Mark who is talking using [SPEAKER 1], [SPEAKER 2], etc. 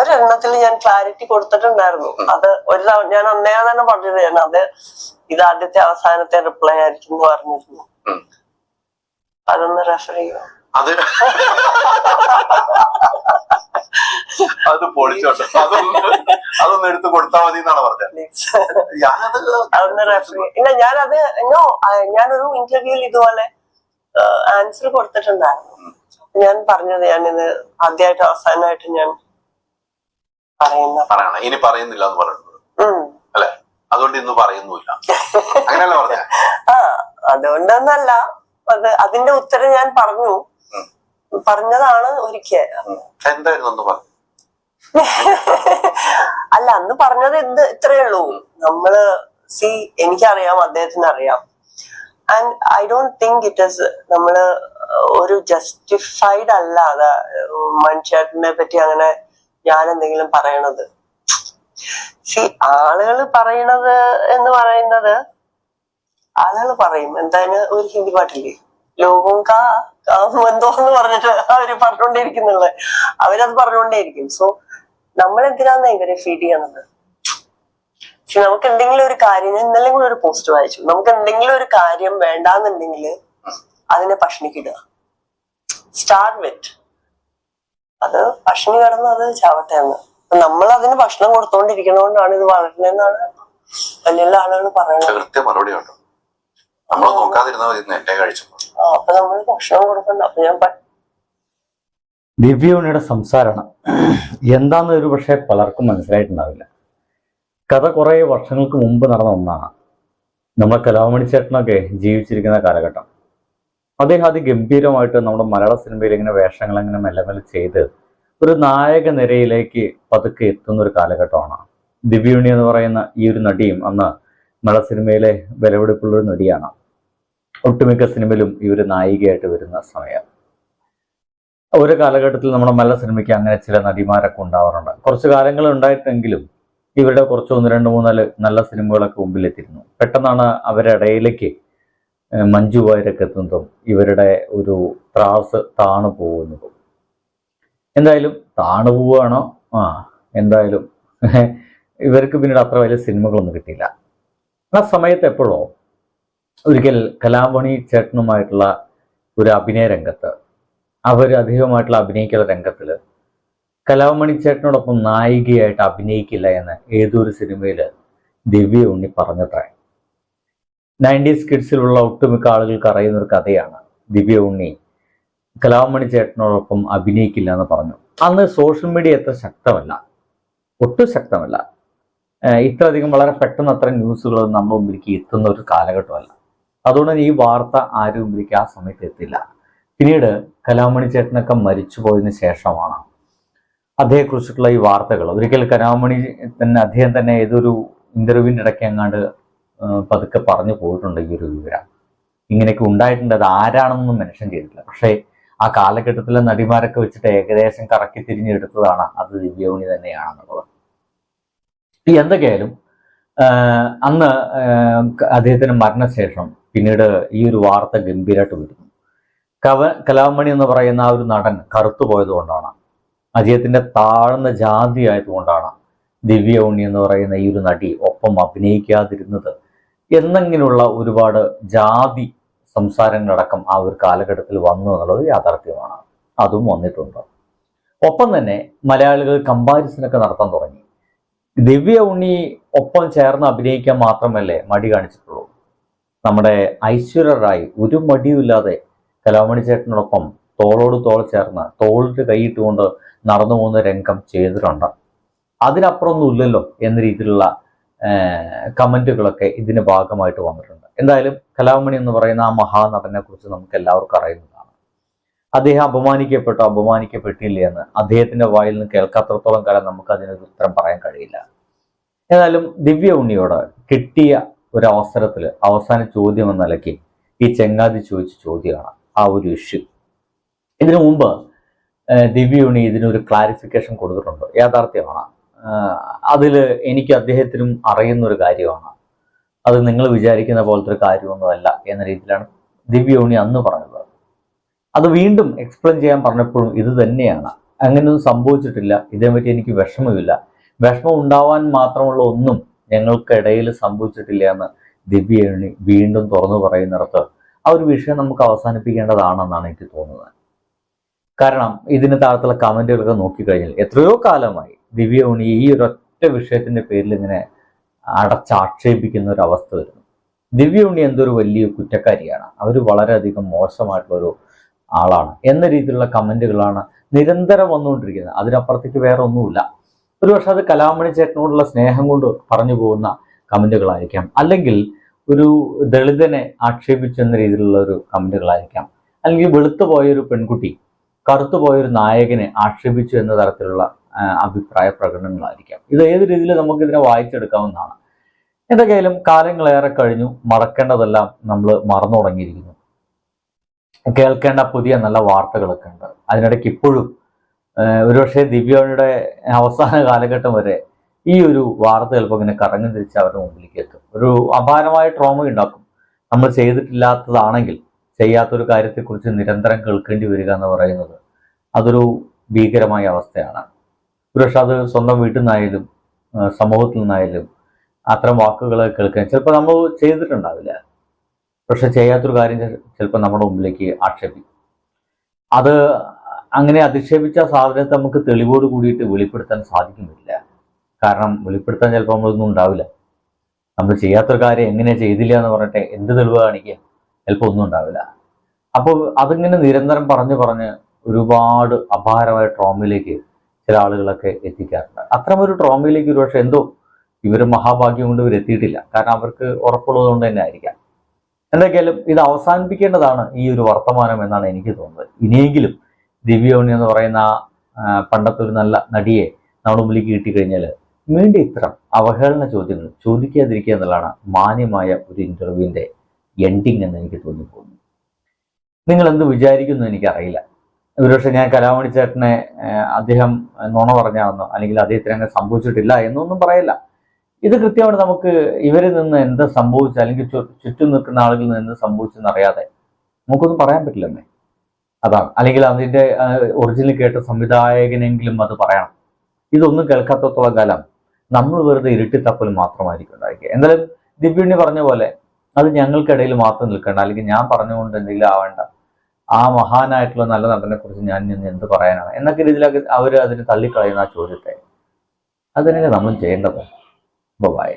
[SPEAKER 1] ഒരെണ്ണത്തിൽ ഞാൻ ക്ലാരിറ്റി കൊടുത്തിട്ടുണ്ടായിരുന്നു. അത് ഒരു തവണ ഞാൻ അന്നേ തന്നെ പറഞ്ഞിരുന്നു ഞാൻ അത് ഇത് ആദ്യത്തെ അവസാനത്തെ റിപ്ലൈ ആയിരിക്കും എന്ന് പറഞ്ഞിരുന്നു. അതൊന്ന് റെഫർ ചെയ്യുമോ
[SPEAKER 2] അത് അത് പൊളിച്ചോട്ടെ. അതൊന്ന് അതൊന്ന് എടുത്ത് കൊടുത്താ മതി എന്നാണ് പറഞ്ഞത്. ഞാനത്
[SPEAKER 1] അതൊന്ന് റെഫർ ഇല്ല ഞാനത് നോ ഞാനൊരു ഇന്റർവ്യൂവിൽ ഇതുപോലെ ആൻസർ കൊടുത്തിട്ടുണ്ടായിരുന്നു. ഞാൻ പറഞ്ഞത് ഞാനിത് ആദ്യമായിട്ട് അവസാനമായിട്ട് ഞാൻ
[SPEAKER 2] പറയണം. ഇനി പറയുന്നില്ല എന്ന് പറയുന്നത്. അല്ലെ? അതുകൊണ്ട് ഇന്ന് പറയുന്നില്ല അങ്ങനെയല്ല പറഞ്ഞ?
[SPEAKER 1] ആ അതുകൊണ്ടൊന്നല്ല. അത് അതിന്റെ ഉത്തരം ഞാൻ പറഞ്ഞു. പറഞ്ഞതാണ് ഒരിക്കൽ.
[SPEAKER 2] എന്തായിരുന്നു പറഞ്ഞു?
[SPEAKER 1] അല്ല അന്ന് പറഞ്ഞത് എന്ത് ഇത്രയേ ഉള്ളൂ. നമ്മൾ സി എനിക്കറിയാം അദ്ദേഹത്തിന് അറിയാം and I don't think it is നമ്മൾ ഒരു ജസ്റ്റിഫൈഡ് അല്ല അത് മനുഷ്യനെ പറ്റി അങ്ങനെ ഞാൻ എന്തെങ്കിലും പറയണത്? സി ആളുകൾ പറയണത് എന്ന് പറയുന്നത് ആളുകൾ പറയും. എന്തായാലും ഒരു ഹിന്ദി പാട്ടില്ലേ? ലോകം കാ എന്തോ എന്ന് പറഞ്ഞിട്ട് അവർ പറഞ്ഞുകൊണ്ടേയിരിക്കുന്നുള്ളത് അവരത് പറഞ്ഞുകൊണ്ടേയിരിക്കും. സോ നമ്മൾ എന്തിനാന്ന് ഇവരെ ഫീഡ് ചെയ്യണത്? പക്ഷെ നമുക്ക് എന്തെങ്കിലും ഒരു കാര്യം ഇന്നലെ കൂടെ ഒരു പോസ്റ്റ് വായിച്ചു. നമുക്ക് എന്തെങ്കിലും ഒരു കാര്യം വേണ്ടാന്നുണ്ടെങ്കിൽ അതിനെ ഭക്ഷണിക്കിടുക. സ്റ്റാർട്ട് വിറ്റ് അത് ഭക്ഷണം കിടന്ന് അത് ചാവട്ടെ എന്ന്. നമ്മൾ അതിന് ഭക്ഷണം കൊടുത്തോണ്ടിരിക്കണോണ്ടാണ് ഇത് വളരുന്നതെന്നാണ് വലിയ വലിയ ആളുകൾ പറയുന്നത്.
[SPEAKER 2] കൃത്യ മറുപടി ഉണ്ടോ? നമ്മൾ നോക്കാതിരുന്നാൽ മതി
[SPEAKER 1] ആ, അപ്പൊ നമ്മൾ ഭക്ഷണം കൊടുക്കണ്ട. അപ്പൊ ഞാൻ പ-
[SPEAKER 3] സംസാരണം എന്താന്ന് ഒരു പക്ഷേ പലർക്കും മനസ്സിലായിട്ടുണ്ടാവില്ല. കഥ കുറേ വർഷങ്ങൾക്ക് മുമ്പ് നടന്ന ഒന്നാണ്. നമ്മളെ കലാമണി ചേട്ടനൊക്കെ ജീവിച്ചിരിക്കുന്ന കാലഘട്ടം. അദ്ദേഹം അതിഗംഭീരമായിട്ട് നമ്മുടെ മലയാള സിനിമയിൽ ഇങ്ങനെ വേഷങ്ങൾ ഇങ്ങനെ മെല്ലെ മെല്ലെ ചെയ്ത് ഒരു നായക നിരയിലേക്ക് പതുക്കെ എത്തുന്ന ഒരു കാലഘട്ടമാണ്. ദിവ്യുണി എന്ന് പറയുന്ന ഈ ഒരു നടിയും അന്ന് മലയാള സിനിമയിലെ വിലപിടിപ്പുള്ള ഒരു നടിയാണ്. ഒട്ടുമിക്ക സിനിമയിലും ഈ ഒരു നായികയായിട്ട് വരുന്ന സമയം. ഒരു കാലഘട്ടത്തിൽ നമ്മുടെ മലയാള സിനിമയ്ക്ക് അങ്ങനെ ചില നടിമാരൊക്കെ ഉണ്ടാവാറുണ്ട്. കുറച്ച് കാലങ്ങൾ ഉണ്ടായിട്ടെങ്കിലും ഇവരുടെ കുറച്ച് ഒന്ന് രണ്ട് മൂന്നാൽ നല്ല സിനിമകളൊക്കെ മുമ്പിലെത്തിയിരുന്നു. പെട്ടെന്നാണ് അവരുടെ ഇടയിലേക്ക് മഞ്ജു വാര്യരൊക്കെ എത്തുന്നതും ഇവരുടെ ഒരു ത്രാസ് താണു പോകുന്നതും. എന്തായാലും താണു പോവുകയാണോ ആ എന്തായാലും. ഇവർക്ക് പിന്നീട് അത്ര വലിയ സിനിമകളൊന്നും കിട്ടിയില്ല. ആ സമയത്ത് എപ്പോഴോ ഒരിക്കൽ കലാമണി ചേട്ടനുമായിട്ടുള്ള ഒരു അഭിനയ രംഗത്ത് അവർ അധികമായിട്ടുള്ള അഭിനയിക്കുന്ന രംഗത്തിൽ കലാമണി ചേട്ടനോടൊപ്പം നായികയായിട്ട് അഭിനയിക്കില്ല എന്ന് ഏതൊരു സിനിമയിൽ ദിവ്യ ഉണ്ണി പറഞ്ഞത്രേ. നയന്റീസ് കിഡ്സിലുള്ള ഒട്ടുമിക്ക ആളുകൾക്ക് അറിയുന്ന ഒരു കഥയാണ് ദിവ്യ ഉണ്ണി. കലാമണി ചേട്ടനോടൊപ്പം അഭിനയിക്കില്ല എന്ന് പറഞ്ഞു. അന്ന് സോഷ്യൽ മീഡിയ എത്ര ശക്തമല്ല. ഒട്ടും ശക്തമല്ല. ഇത്ര ഇത്രയധികം വളരെ പെട്ടെന്ന് അത്ര ന്യൂസുകൾ നമ്മുടെ മുമ്പിലേക്ക് എത്തുന്ന ഒരു കാലഘട്ടമല്ല. അതുകൊണ്ട് തന്നെ ഈ വാർത്ത ആരും മുമ്പിലേക്ക് ആ സമയത്ത് എത്തില്ല. പിന്നീട് കലാമണി ചേട്ടനൊക്കെ മരിച്ചു പോയതിന് ശേഷമാണ് അദ്ദേഹത്തെക്കുറിച്ചിട്ടുള്ള ഈ വാർത്തകൾ. ഒരിക്കൽ കലാമണി തന്നെ അദ്ദേഹം തന്നെ ഏതൊരു ഇന്റർവ്യൂവിന്റെ ഇടയ്ക്ക് അങ്ങാണ്ട് ആ, പതുക്കെ പറഞ്ഞു പോയിട്ടുണ്ട് ഈ ഒരു വിവരം. ഇങ്ങനെയൊക്കെ ഉണ്ടായിട്ടുണ്ട്. അത് ആരാണെന്നൊന്നും മെൻഷൻ ചെയ്തിട്ടില്ല. പക്ഷേ ആ കാലഘട്ടത്തിലെ നടിമാരൊക്കെ വെച്ചിട്ട് ഏകദേശം കറക്കി തിരിഞ്ഞെടുത്തതാണ് അത് ദിവ്യോണി തന്നെയാണെന്നുള്ളത്. എന്തൊക്കെയായാലും അന്ന് അദ്ദേഹത്തിന് മരണശേഷം പിന്നീട് ഈ ഒരു വാർത്ത ഗംഭീരമായിട്ട് വരുന്നു. കവ കലാമണി എന്ന് പറയുന്ന ആ ഒരു നടൻ കറുത്തു പോയതുകൊണ്ടാണ് അജയത്തിന്റെ താഴ്ന്ന ജാതി ആയതുകൊണ്ടാണ് ദിവ്യ ഉണ്ണി എന്ന് പറയുന്ന ഈ ഒരു നടി ഒപ്പം അഭിനയിക്കാതിരുന്നത് എന്നിങ്ങനെയുള്ള ഒരുപാട് ജാതി സംസാരങ്ങളടക്കം ആ ഒരു കാലഘട്ടത്തിൽ വന്നു എന്നുള്ളത് യാഥാർത്ഥ്യമാണ്. അതും വന്നിട്ടുണ്ട്. ഒപ്പം തന്നെ മലയാളികൾ കമ്പാരിസനൊക്കെ നടത്താൻ തുടങ്ങി. ദിവ്യ ഉണ്ണി ഒപ്പം ചേർന്ന് അഭിനയിക്കാൻ മാത്രമല്ലേ മടി കാണിച്ചിട്ടുള്ളൂ. നമ്മുടെ ഐശ്വര്യറായി ഒരു മടിയുമില്ലാതെ കലാമണി ചേട്ടനോടൊപ്പം തോളോട് തോൾ ചേർന്ന് തോളിട്ട് കൈയിട്ടുകൊണ്ട് നടന്നു പോകുന്ന രംഗം ചെയ്തിട്ടുണ്ട്. അതിനപ്പുറമൊന്നും ഇല്ലല്ലോ എന്ന രീതിയിലുള്ള കമന്റുകളൊക്കെ ഇതിന്റെ ഭാഗമായിട്ട് വന്നിട്ടുണ്ട്. എന്തായാലും കലാമണി എന്ന് പറയുന്ന ആ മഹാനടനെ കുറിച്ച് നമുക്ക് എല്ലാവർക്കും അറിയുന്നതാണ്. അദ്ദേഹം അപമാനിക്കപ്പെട്ടോ അപമാനിക്കപ്പെട്ടില്ല എന്ന് അദ്ദേഹത്തിന്റെ വായിൽ നിന്ന് കേൾക്കാത്രത്തോളം കാലം നമുക്ക് അതിനൊരു ഉത്തരം പറയാൻ കഴിയില്ല. ഏതായാലും ദിവ്യ ഉണ്ണിയോട് കിട്ടിയ ഒരു അവസരത്തിൽ അവസാന ചോദ്യം എന്ന നിലയ്ക്ക് ഈ ചെങ്ങാതി ചോദിച്ച ചോദ്യമാണ് ആ ഒരു ഇഷ്യൂ ഇതിനു മുമ്പ് ദിവ്യ ഉണ്ണി ഇതിനൊരു ക്ലാരിഫിക്കേഷൻ കൊടുത്തിട്ടുണ്ട്. യാഥാർത്ഥ്യമാണ്. അതിൽ എനിക്ക് അദ്ദേഹത്തിനും അറിയുന്ന ഒരു കാര്യമാണ്. അത് നിങ്ങൾ വിചാരിക്കുന്ന പോലത്തെ ഒരു കാര്യമൊന്നുമല്ല എന്ന രീതിയിലാണ് ദിവ്യോണി അന്ന് പറഞ്ഞത്. അത് വീണ്ടും എക്സ്പ്ലെയിൻ ചെയ്യാൻ പറഞ്ഞപ്പോഴും ഇത് തന്നെയാണ്. അങ്ങനെയൊന്നും സംഭവിച്ചിട്ടില്ല. ഇതിനെപ്പറ്റി എനിക്ക് വിഷമമില്ല. വിഷമം ഉണ്ടാവാൻ മാത്രമുള്ള ഒന്നും ഞങ്ങൾക്കിടയിൽ സംഭവിച്ചിട്ടില്ല എന്ന് ദിവ്യണി വീണ്ടും തുറന്നു പറയുന്നിടത്ത് ആ ഒരു വിഷയം നമുക്ക് അവസാനിപ്പിക്കേണ്ടതാണെന്നാണ് എനിക്ക് തോന്നുന്നത്. കാരണം ഇതിന് താഴത്തുള്ള കമന്റുകളൊക്കെ നോക്കിക്കഴിഞ്ഞാൽ എത്രയോ കാലമായി ദിവ്യ ഉണ്ണി ഈ ഒരൊറ്റ വിഷയത്തിന്റെ പേരിൽ ഇങ്ങനെ അടച്ചാക്ഷേപിക്കുന്ന ഒരു അവസ്ഥ വരുന്നു. ദിവ്യ ഉണ്ണി എന്തൊരു വലിയ കുറ്റക്കാരിയാണ്. അവർ വളരെയധികം മോശമായിട്ടുള്ള ഒരു ആളാണ്. എന്ന രീതിയിലുള്ള കമന്റുകളാണ് നിരന്തരം വന്നുകൊണ്ടിരിക്കുന്നത്. അതിനപ്പുറത്തേക്ക് വേറെ ഒന്നുമില്ല. ഒരുപക്ഷെ അത് കലാമണി ചേട്ടനോടുള്ള സ്നേഹം കൊണ്ട് പറഞ്ഞു പോകുന്ന കമന്റുകളായിരിക്കാം. അല്ലെങ്കിൽ ഒരു ദളിതനെ ആക്ഷേപിച്ചെന്ന രീതിയിലുള്ള ഒരു കമന്റുകളായിരിക്കാം. അല്ലെങ്കിൽ വെളുത്തു പോയൊരു പെൺകുട്ടി കറുത്തു പോയൊരു നായകനെ ആക്ഷേപിച്ചു എന്ന തരത്തിലുള്ള അഭിപ്രായ പ്രകടനങ്ങളായിരിക്കാം. ഇത് ഏത് രീതിയിൽ നമുക്ക് ഇതിനെ വായിച്ചെടുക്കാവുന്നതാണ്. എന്തൊക്കെയായാലും കാലങ്ങളേറെ കഴിഞ്ഞു മറക്കേണ്ടതെല്ലാം നമ്മൾ മറന്നു തുടങ്ങിയിരിക്കുന്നു. കേൾക്കേണ്ട പുതിയ നല്ല വാർത്തകളൊക്കെ ഉണ്ട്. അതിനിടയ്ക്ക് ഇപ്പോഴും ഒരുപക്ഷെ ദിവ്യയുടെ അവസാന കാലഘട്ടം വരെ ഈ ഒരു വാർത്ത ചിലപ്പോൾ ഇങ്ങനെ കറങ്ങി തിരിച്ച് അവരുടെ മുമ്പിലേക്ക് എത്തും. ഒരു അപാരമായ ട്രോമ ഉണ്ടാക്കും. നമ്മൾ ചെയ്തിട്ടില്ലാത്തതാണെങ്കിൽ ചെയ്യാത്തൊരു കാര്യത്തെക്കുറിച്ച് നിരന്തരം കേൾക്കേണ്ടി വരിക എന്ന് പറയുന്നത് അതൊരു ഭീകരമായ അവസ്ഥയാണ്. ഒരുപക്ഷെ അത് സ്വന്തം വീട്ടിൽ നിന്നായാലും സമൂഹത്തിൽ നിന്നായാലും അത്തരം വാക്കുകൾ കേൾക്കാൻ ചിലപ്പോൾ നമ്മൾ ചെയ്തിട്ടുണ്ടാവില്ല. പക്ഷെ ചെയ്യാത്തൊരു കാര്യം ചിലപ്പോൾ നമ്മുടെ മുമ്പിലേക്ക് ആക്ഷേപിക്കും. അത് അങ്ങനെ അധിക്ഷേപിച്ച സാധനത്തെ നമുക്ക് തെളിവോട് കൂടിയിട്ട് വെളിപ്പെടുത്താൻ സാധിക്കുന്നില്ല. കാരണം വെളിപ്പെടുത്താൻ ചിലപ്പോൾ നമ്മളൊന്നും ഉണ്ടാവില്ല. നമ്മൾ ചെയ്യാത്തൊരു കാര്യം എങ്ങനെ ചെയ്തില്ല എന്ന് പറഞ്ഞിട്ട് എന്ത് തെളിവ് കാണിക്കുക? ചിലപ്പോൾ ഒന്നും ഉണ്ടാവില്ല. അപ്പോൾ അതിങ്ങനെ നിരന്തരം പറഞ്ഞ് പറഞ്ഞ് ഒരുപാട് അപാരമായ ട്രോമയിലേക്ക് ചില ആളുകളൊക്കെ എത്തിക്കാറുണ്ട്. അത്തരമൊരു ട്രോമയിലേക്ക് ഒരുപക്ഷെ എന്തോ ഇവർ മഹാഭാഗ്യം കൊണ്ട് ഇവർ എത്തിയിട്ടില്ല. കാരണം അവർക്ക് ഉറപ്പുള്ളത് കൊണ്ട് തന്നെ ആയിരിക്കാം. എന്തൊക്കെയാലും ഇത് അവസാനിപ്പിക്കേണ്ടതാണ് ഈ ഒരു വർത്തമാനം എന്നാണ് എനിക്ക് തോന്നുന്നത്. ഇനിയെങ്കിലും ദിവ്യോണി എന്ന് പറയുന്ന പണ്ടത്തെ ഒരു നല്ല നടിയെ നമ്മുടെ മുമ്പിലേക്ക് കിട്ടിക്കഴിഞ്ഞാൽ വീണ്ടും ഇത്തരം അവഹേളന ചോദ്യങ്ങൾ ചോദിക്കാതിരിക്കുക എന്നുള്ളതാണ് മാന്യമായ ഒരു ഇന്റർവ്യൂവിന്റെ എൻഡിങ് എന്ന് എനിക്ക് തോന്നിപ്പോകുന്നു നിങ്ങൾ എന്ത് വിചാരിക്കുന്നു എനിക്കറിയില്ല. ഒരുപക്ഷെ ഞാൻ കലാമണി ചേട്ടനെ അദ്ദേഹം നുണ പറഞ്ഞാണെന്നോ അല്ലെങ്കിൽ അദ്ദേഹത്തിന് അങ്ങനെ സംഭവിച്ചിട്ടില്ല എന്നൊന്നും പറയില്ല. ഇത് കൃത്യമായിട്ട് നമുക്ക് ഇവരിൽ നിന്ന് എന്ത് സംഭവിച്ചു അല്ലെങ്കിൽ ചുറ്റും നിൽക്കുന്ന ആളുകളിൽ നിന്ന് എന്ത് സംഭവിച്ചെന്ന് അറിയാതെ നമുക്കൊന്നും പറയാൻ പറ്റില്ലെന്നേ. അതാണ്. അല്ലെങ്കിൽ അതിന്റെ ഒറിജിനൽ കേട്ട സംവിധായകനെങ്കിലും അത് പറയണം. ഇതൊന്നും കേൾക്കാത്തത്തോളം കാലം നമ്മൾ വെറുതെ ഇരുട്ടിത്തപ്പൽ മാത്രമായിരിക്കും ഉണ്ടായിരിക്കുക. എന്തായാലും ദിവ്യുണ്ണി പറഞ്ഞ പോലെ അത് ഞങ്ങൾക്കിടയിൽ മാത്രം നിൽക്കേണ്ട. അല്ലെങ്കിൽ ഞാൻ പറഞ്ഞുകൊണ്ട് എന്തെങ്കിലും ആവേണ്ട. ആ മഹാനായിട്ടുള്ള നല്ല നടനെ കുറിച്ച് ഞാൻ ഇന്ന് എന്ത് പറയാനാണ്? എന്നൊക്കെ രീതിയിലൊക്കെ അവർ അതിന് തള്ളിക്കളയുന്ന ആ ചോദ്യത്തെ. അതിനൊക്കെ നമ്മൾ ചെയ്യേണ്ടത്. ബൈ